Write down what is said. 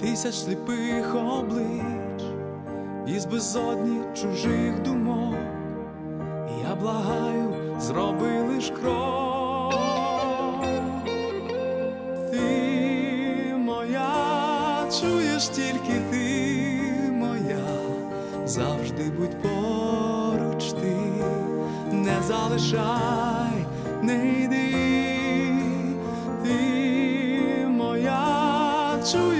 тисяч сліпих облич, із безодні чужих думок, я благаю, зроби лиш крок. Ти моя, чуєш тільки ти моя, завжди будь поруч ти, не залишай, не йди,